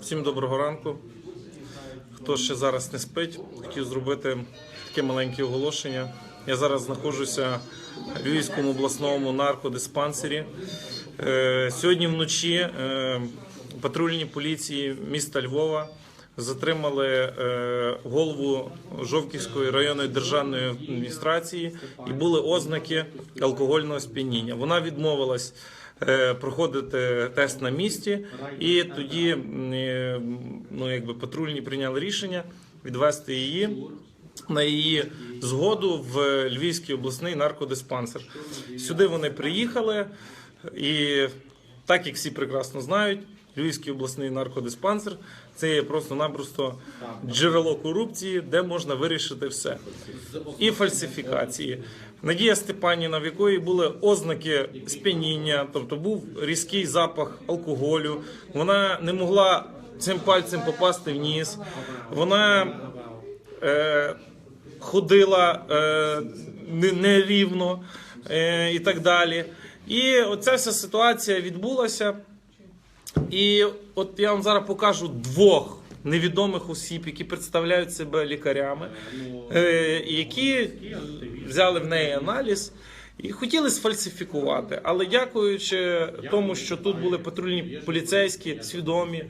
Всім доброго ранку. Хто ще зараз не спить, хотів зробити таке маленьке оголошення. Я зараз знаходжуся в Львівському обласному наркодиспансері. Е, Сьогодні вночі е, патрульні поліції міста Львова затримали е, голову Жовківської районної державної адміністрації і були ознаки алкогольного сп'яніння. Вона відмовилась проходити тест на місці, і тоді е, ну, якби патрульні прийняли рішення відвести її. На її згоду в Львівський обласний наркодиспансер. Сюди вони приїхали, і так як всі прекрасно знають, Львівський обласний наркодиспансер це є просто-напросто джерело корупції, де можна вирішити все. І фальсифікації. Надія Степаніна, в якої були ознаки сп'яніння, тобто був різкий запах алкоголю. Вона не могла цим пальцем попасти в ніс. Вона е, ходила е, нерівно е, і так далі. І оця вся ситуація відбулася. І от я вам зараз покажу двох невідомих осіб, які представляють себе лікарями, е, які взяли в неї аналіз. І хотіли сфальсифікувати, але дякуючи тому, що тут були патрульні поліцейські, свідомі,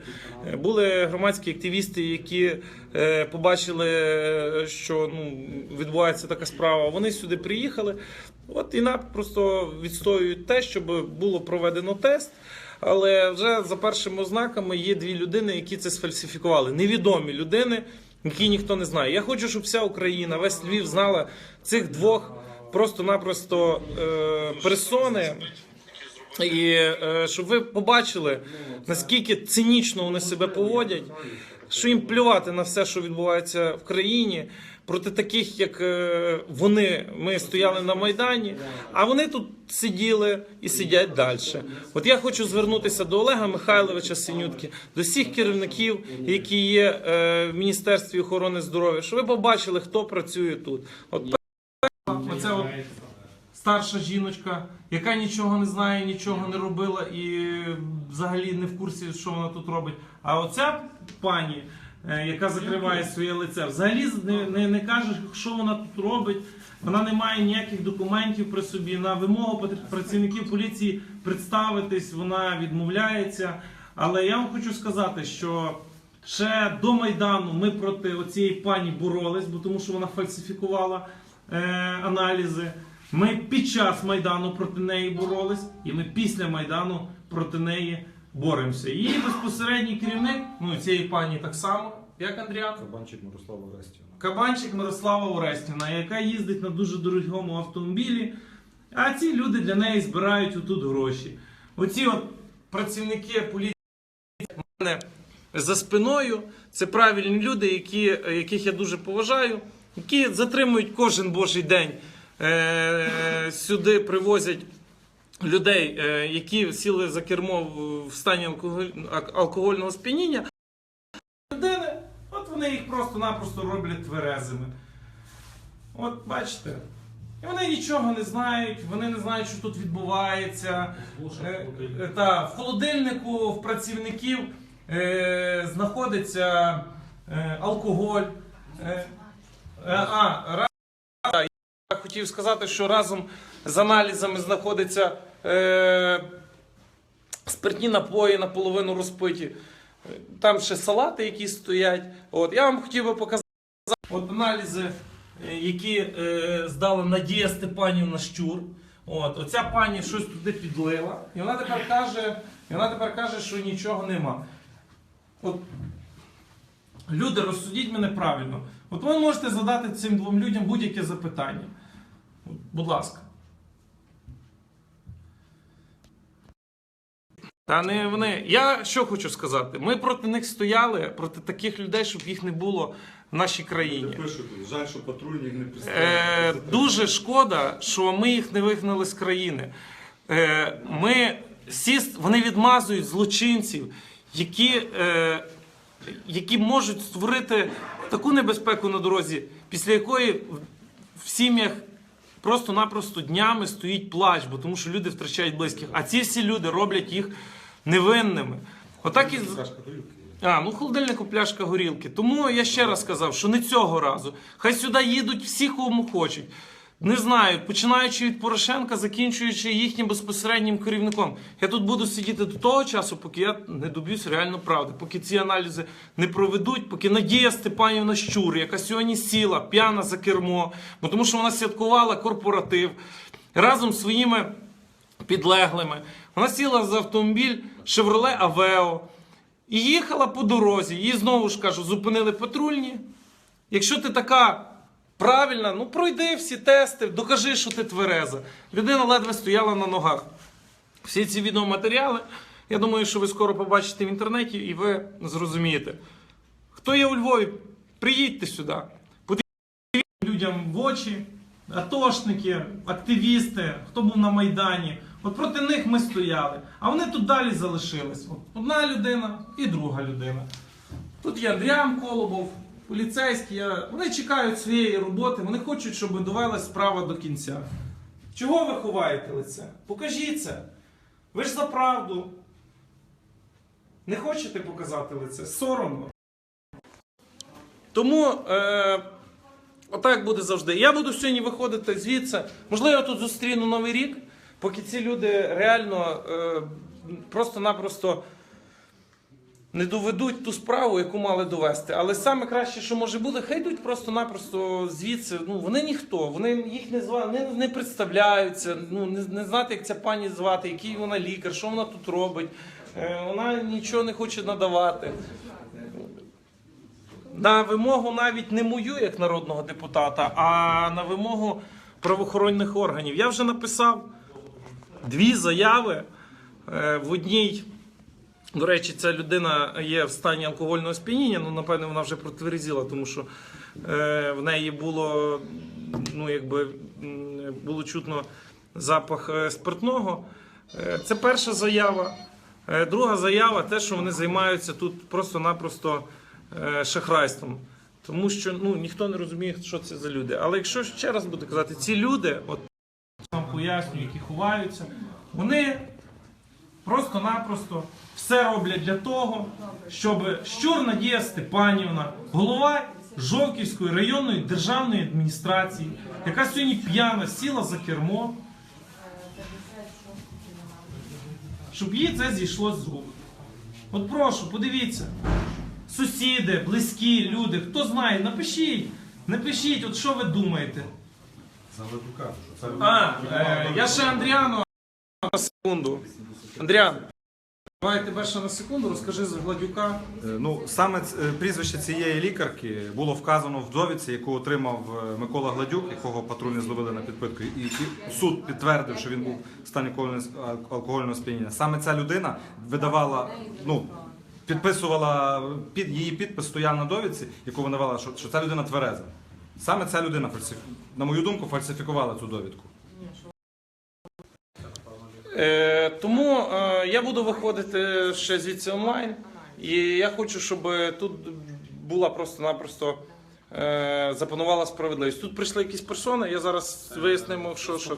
е, були громадські активісти, які е, побачили, що ну, відбувається така справа. Вони сюди приїхали. От і просто відстоюють те, щоб було проведено тест. Але вже за першими ознаками є дві людини, які це сфальсифікували. Невідомі людини, які ніхто не знає. Я хочу, щоб вся Україна, весь Львів знала цих двох просто-напросто е, персони. І е, щоб ви побачили, наскільки цинічно вони себе поводять, що їм плювати на все, що відбувається в країні. Проти таких, як е, вони, ми стояли на Майдані, а вони тут сиділи і сидять далі. От я хочу звернутися до Олега Михайловича Синютки, до всіх керівників, які є е, в Міністерстві охорони здоров'я, щоб ви побачили, хто працює тут. От Оце от старша жіночка, яка нічого не знає, нічого не робила і взагалі не в курсі, що вона тут робить. А оця пані, е, яка закриває своє лице, взагалі не, не, не каже, що вона тут робить. Вона не має ніяких документів при собі. На вимогу працівників поліції представитись, вона відмовляється. Але я вам хочу сказати, що ще до Майдану ми проти оцієї пані боролись, бо тому що вона фальсифікувала е, аналізи. Ми під час Майдану проти неї боролись, і ми після Майдану проти неї боремося. Її безпосередній керівник, ну цієї пані так само, як Андріан. Кабанчик Мирослава Орестівна. Кабанчик Мирослава Орестівна, яка їздить на дуже дорогому автомобілі, а ці люди для неї збирають отут гроші. Оці от працівники поліції мене за спиною. Це правильні люди, які, яких я дуже поважаю, які затримують кожен божий день. Е, сюди привозять людей, е, які сіли за кермо в- стані алкоголь- алкогольного сп'яніння. Людини, от вони їх просто-напросто роблять тверезими. От бачите. І вони нічого не знають, вони не знають, що тут відбувається. Е, е, Та, в холодильнику в працівників е, знаходиться е, алкоголь. Е, е, а, я хотів сказати, що разом з аналізами знаходиться е, спиртні напої наполовину розпиті. Там ще салати, які стоять. От, я вам хотів би показати от аналізи, е, які е, здала Надія Степанівна Щур. От, оця пані щось туди підлила, і вона тепер каже, і вона тепер каже, що нічого нема. От, люди, розсудіть мене правильно. От ви можете задати цим двом людям будь-яке запитання. Будь ласка. Та не вони. Я що хочу сказати? Ми проти них стояли, проти таких людей, щоб їх не було в нашій країні. Пишуть, жаль, що патрульник не Е, дуже шкода, що ми їх не вигнали з країни. Е, ми всі, вони відмазують злочинців, які, е, які можуть створити таку небезпеку на дорозі, після якої в- сім'ях просто-напросто днями стоїть плач, бо тому що люди втрачають близьких. А ці всі люди роблять їх невинними. Отак і. А, ну холодильнику пляшка горілки. Тому я ще раз сказав, що не цього разу. Хай сюди їдуть всі, кому хочуть. Не знаю, починаючи від Порошенка, закінчуючи їхнім безпосереднім керівником. Я тут буду сидіти до того часу, поки я не доб'юсь реально правди, поки ці аналізи не проведуть, поки Надія Степанівна Щур, яка сьогодні сіла п'яна за кермо, бо тому що вона святкувала корпоратив разом з своїми підлеглими. Вона сіла за автомобіль Chevrolet Aveo і їхала по дорозі. Її знову ж кажу, зупинили патрульні. Якщо ти така правильна, ну пройди всі тести, докажи, що ти твереза. Людина ледве стояла на ногах. Всі ці відеоматеріали, я думаю, що ви скоро побачите в інтернеті і ви зрозумієте. Хто є у Львові, приїдьте сюди. Подивіться людям в очі, атошники, активісти, хто був на Майдані. От проти них ми стояли. А вони тут далі залишились. От одна людина і друга людина. Тут є Андріан Колобов, поліцейський. я- Вони чекають своєї роботи, вони хочуть, щоб довелась справа до кінця. Чого ви ховаєте лице? Покажіть це. Ви ж за правду. Не хочете показати лице? Соромно. Тому е, отак буде завжди. Я буду сьогодні виходити звідси. Можливо, я тут зустріну Новий рік, поки ці люди реально е, просто-напросто не доведуть ту справу, яку мали довести. Але саме краще, що може бути, хай йдуть просто-напросто звідси. Ну, вони ніхто, вони їх не звали, не, не представляються, ну, не, не знати, як ця пані звати, який вона лікар, що вона тут робить. Е, вона нічого не хоче надавати. На вимогу навіть не мою як народного депутата, а на вимогу правоохоронних органів. Я вже написав дві заяви е, в одній. До речі, ця людина є в стані алкогольного сп'яніння. Ну, напевне, вона вже протверезіла, тому що е, в неї було, ну, якби, було чутно запах е, спиртного. Е, це перша заява. Е, друга заява те, що вони займаються тут просто-напросто е, шахрайством. Тому що ну, ніхто не розуміє, що це за люди. Але якщо ще раз буду казати, ці люди, от вам пояснюю, які ховаються, вони просто-напросто все роблять для того, щоб Щур Надія Степанівна, голова Жовківської районної державної адміністрації, яка сьогодні п'яна сіла за кермо, щоб їй це зійшло з рук. От прошу, подивіться. Сусіди, близькі люди, хто знає, напишіть. Напишіть, от що ви думаєте. За Ледука. це А, е, я ще Андріану на секунду. Андріан, давай тебе ще на секунду, розкажи за Гладюка. Е, Ну, саме е, прізвище цієї лікарки було вказано в довідці, яку отримав е, Микола Гладюк, якого патрульні зловили на підпитку. І суд підтвердив, що він був в стані алкогольного алкогольного сп'яніння. Саме ця людина видавала, ну, підписувала під її підпис стояв на довідці, яку вона давала, що, що ця людина твереза. Саме ця людина, фальсиф- на мою думку, фальсифікувала цю довідку. Е, тому е, я буду виходити ще звідси онлайн. І я хочу, щоб тут була просто-напросто е, запанувала справедливість. Тут прийшли якісь персони, я зараз вияснимо, що, що.